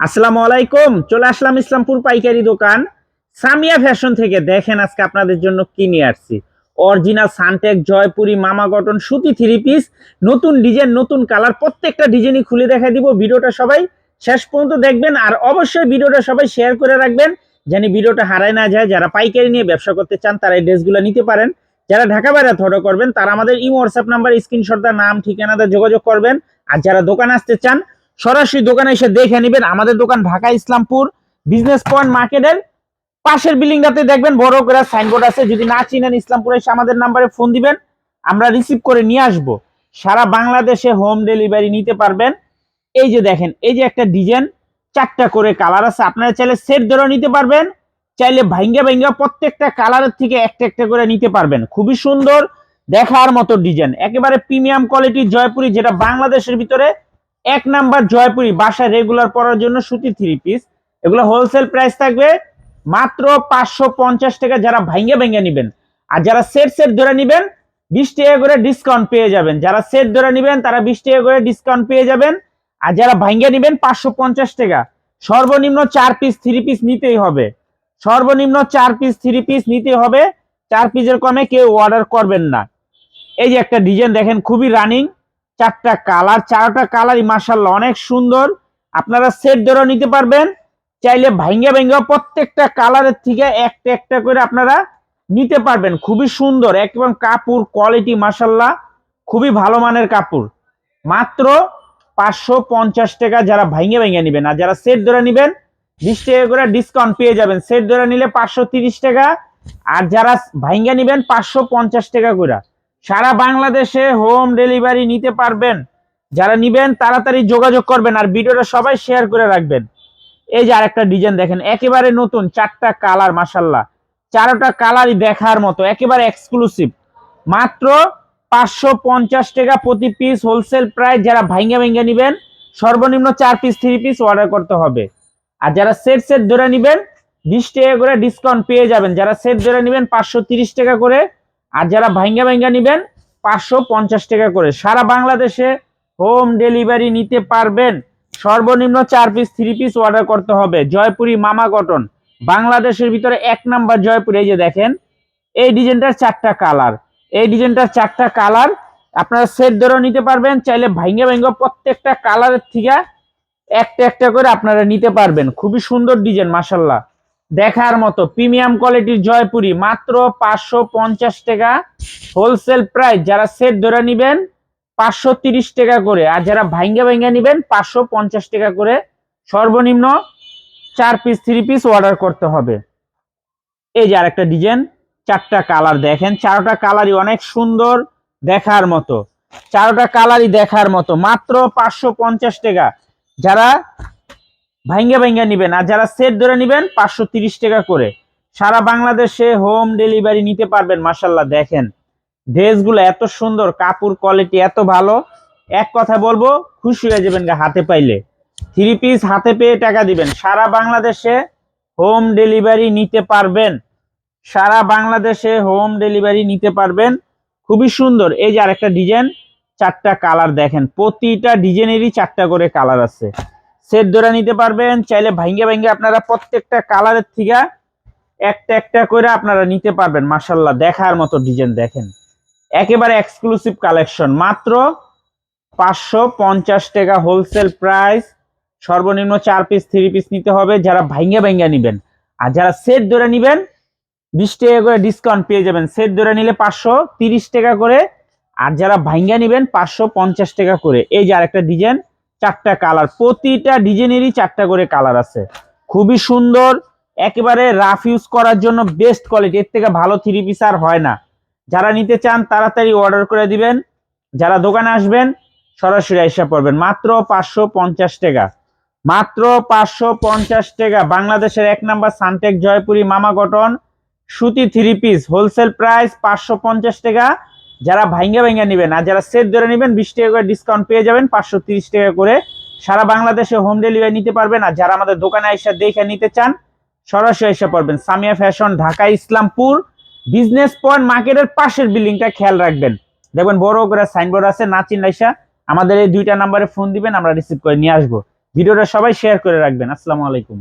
আসসালামু আলাইকুম, চলে আসলাম ইসলামপুর পাইকারি দোকান। সামিয়া ফ্যাশন থেকে দেখেন আজকে আপনাদের জন্য কি নিয়ে আসছি। অরিজিনাল সানটেক, জয়পুরি, মামা গঠন সুতি থ্রি পিস নতুন ডিজাইন নতুন কালার প্রত্যেকটা ডিজাইনই খুলে দেখা দিব। ভিডিওটা সবাই শেষ পর্যন্ত দেখবেন আর অবশ্যই ভিডিওটা সবাই শেয়ার করে রাখবেন, যেন ভিডিওটা হারায় না যায়। যারা পাইকারি নিয়ে ব্যবসা করতে চান, তারা এই ড্রেসগুলো নিতে পারেন। যারা ঢাকা বাইরে অর্ডার করবেন, তারা আমাদের ইমো হোয়াটসঅ্যাপ নাম্বার স্ক্রিনশটটা নাম ঠিকানাতে যোগাযোগ করবেন। আর যারা দোকানে আসতে চান সরাসরি দোকানে এসে দেখে নেবেন আমাদের দোকান ঢাকা ইসলামপুর বিজনেস পয়েন্ট মার্কেটের পাশের বিল্ডিংটাতে দেখবেন বড় করে সাইনবোর্ড আছে। যদি না চিনেন ইসলামপুরে এসে আমাদের নাম্বারে ফোন দিবেন, আমরা রিসিভ করে নিয়ে আসব। সারা বাংলাদেশে হোম ডেলিভারি নিতে পারবেন। এই যে দেখেন, এই যে একটা ডিজাইন চারটা করে কালার আছে। আপনারা চাইলে সেট ধরে নিতে পারবেন, চাইলে ভাঙ্গা ভাঙ্গা প্রত্যেকটা কালারের থেকে একটা একটা করে নিতে পারবেন। খুবই সুন্দর দেখার মতো ডিজাইন একেবারে প্রিমিয়াম কোয়ালিটির জয়পুরি, যেটা বাংলাদেশের ভিতরে এক নাম্বার জয়পুরি বাসায় রেগুলার পরার জন্য সুতি থ্রি পিস এগুলো হোলসেল প্রাইস থাকবে মাত্র পাঁচশো পঞ্চাশ টাকা যারা ভাঙ্গে ভেঙে নেবেন। আর যারা সেট সেট ধরে নেবেন, বিশ টাকা করে ডিসকাউন্ট পেয়ে যাবেন। যারা সেট ধরে নেবেন, তারা বিশ টাকা করে ডিসকাউন্ট পেয়ে যাবেন। আর যারা ভাঙ্গে নেবেন, পাঁচশো পঞ্চাশ টাকা। সর্বনিম্ন চার পিস থ্রি পিস নিতেই হবে। সর্বনিম্ন চার পিস থ্রি পিস নিতে হবে। চার পিসের কমে কেউ অর্ডার করবেন না। এই যে একটা ডিজাইন দেখেন, খুবই রানিং চারটা কালার, চারটা কালারই মাসাল্লাহ অনেক সুন্দর। আপনারা সেট ধরে নিতে পারবেন। চাইলে ভাঙ্গা ভাঙ্গা প্রত্যেকটা কালারের থেকে একটা একটা করে আপনারা নিতে পারবেন। খুবই সুন্দর, একদম কাপড় কোয়ালিটি মাসাল্লাহ খুবই ভালো মানের কাপড়। মাত্র পাঁচশো পঞ্চাশ টাকা যারা ভাঙ্গে ভেঙে নেবেন আর যারা সেট ধরে নেবেন, বিশ টাকা করে ডিসকাউন্ট পেয়ে যাবেন। সেট ধরে নিলে পাঁচশো তিরিশ টাকা। আর যারা ভাঙ্গা নেবেন, পাঁচশো পঞ্চাশ টাকা করে। সারা বাংলাদেশে হোম ডেলিভারি নিতে পারবেন। যারা নিবেন, তাড়াতাড়ি যোগাযোগ করবেন আর ভিডিওটা সবাই শেয়ার করে রাখবেন। এই যে আরেকটা ডিজাইন দেখেন, একেবারে নতুন, চারটা কালার মাসাল্লাহ চারোটা কালারই দেখার মতো, একেবারে এক্সক্লুসিভ মাত্র পাঁচশো পঞ্চাশ টাকা প্রতি পিস হোলসেল প্রাইস যারা ভাইঙ্গা ভাঙ্গা নিবেন, সর্বনিম্ন চার পিস থ্রি পিস অর্ডার করতে হবে। আর যারা সেট সেট ধরে নিবেন, বিশ টাকা করে ডিসকাউন্ট পেয়ে যাবেন। যারা সেট ধরে নিবেন, পাঁচশো তিরিশ টাকা করে আর যারা ভাঙ্গা ভাঙ্গা নিবেন, পাঁচশো পঞ্চাশ টাকা করে। সারা বাংলাদেশে হোম ডেলিভারি নিতে পারবেন। সর্বনিম্ন চার পিস থ্রি পিস অর্ডার করতে হবে। জয়পুরি মামা কটন। বাংলাদেশের ভিতরে এক নাম্বার জয়পুরি, এই যে দেখেন, এই ডিজাইনটার চারটা কালার। এই ডিজাইনটার চারটা কালার আপনারা সেট ধরেও নিতে পারবেন, চাইলে ভাঙ্গা ভাঙ্গা প্রত্যেকটা কালারের থেকে একটা একটা করে আপনারা নিতে পারবেন। খুবই সুন্দর ডিজাইন মাসাল্লাহ দেখার মতো। প্রিমিয়াম কোয়ালিটির জয়পুরি, মাত্র পাঁচশো পঞ্চাশ টাকা হোলসেল প্রাইস। যারা সেট ধরে নিবেন, পাঁচশো তিরিশ টাকা করে। আর যারা ভাঙ্গা ভাঙ্গা নিবেন, পাঁচশো পঞ্চাশ টাকা করে সর্বনিম্ন চার পিস থ্রি পিস অর্ডার করতে হবে। এই যে আরেকটা ডিজাইন চারটা কালার দেখেন। চারটা কালারই অনেক সুন্দর দেখার মতো। চারটা কালারই দেখার মতো। মাত্র পাঁচশো পঞ্চাশ টাকা। যারা ভাঙ্গা ভাঙ্গা নিবেন। আর যারা সেট ধরে নিবেন, পাঁচশো টাকা করে। সারা বাংলাদেশে হোম ডেলিভারি নিতে পারবেন মাসাল্লাহ দেখেন। ড্রেসগুলো এত সুন্দর, কাপড় কোয়ালিটি এত ভালো। এক কথা বলব, খুশি হয়ে যাবেন গা, হাতে পাইলে। থ্রি পিস হাতে পেয়ে টাকা দিবেন। সারা বাংলাদেশে হোম ডেলিভারি নিতে পারবেন। সারা বাংলাদেশে হোম ডেলিভারি নিতে পারবেন। খুবই সুন্দর। এই যে আরেকটা ডিজাইন চারটা কালার দেখেন। প্রতিটা ডিজাইনেরই চারটা করে কালার আছে। সেট ধরে নিতে পারবেন। চাইলে ভাঙ্গে ভাঙ্গে আপনারা প্রত্যেকটা কালারের থেকে একটা একটা করে আপনারা নিতে পারবেন। মাসাল্লাহ দেখার মতো ডিজাইন দেখেন। একেবারে এক্সক্লুসিভ কালেকশন মাত্র পাঁচশো পঞ্চাশ টাকা হোলসেল প্রাইস সর্বনিম্ন চার পিস থ্রি পিস নিতে হবে। যারা ভাঙ্গা ভাঙ্গা নিবেন আর যারা সেট ধরে নিবেন, বিশ টাকা করে ডিসকাউন্ট পেয়ে যাবেন। সেট ধরে নিলে পাঁচশো তিরিশ টাকা করে। আর যারা ভাঙ্গা নিবেন, পাঁচশো পঞ্চাশ টাকা করে। এই যে আরেকটা ডিজাইন চারটা কালার প্রতিটা ডিজাইনেরই চারটা করে কালার আছে। খুবই সুন্দর, একেবারে রাফ ইউজ করার জন্য বেস্ট কোয়ালিটি এর থেকে ভালো থ্রি পিস আর হয় না। যারা নিতে চান, তাড়াতাড়ি অর্ডার করে দিবেন। যারা দোকানে আসবেন, সরাসরি আইসা পড়বেন। মাত্র পাঁচশো পঞ্চাশ টাকা। মাত্র পাঁচশো পঞ্চাশ টাকা। বাংলাদেশের এক নাম্বার সানটেক জয়পুরি মামা কটন। সুতি থ্রি পিস হোলসেল প্রাইস পাঁচশো পঞ্চাশ টাকা। যারা ভাইঙ্গা ভাঙ্গা নেবেন আর যারা সেট ধরে নেবেন বিশ টাকা করে ডিসকাউন্ট পেয়ে যাবেন, পাঁচশো তিরিশ টাকা করে সারা বাংলাদেশে হোম ডেলিভারি নিতে পারবেন। আর যারা আমাদের দোকানে এসে দেখে নিতে চান, সরাসরি এসে পড়বেন। Samia fashion Dhaka, Islampur. Business point মার্কেটের পাশের বিল্ডিংটা খেয়াল রাখবেন। দেখবেন বড় করে সাইনবোর্ড আছে নাচিন রাইসা আমাদের এই দুইটা নাম্বারে ফোন দিবেন, আমরা রিসিভ করে নিয়ে আসব। ভিডিওটা সবাই শেয়ার করে রাখবেন। আসসালামু আলাইকুম।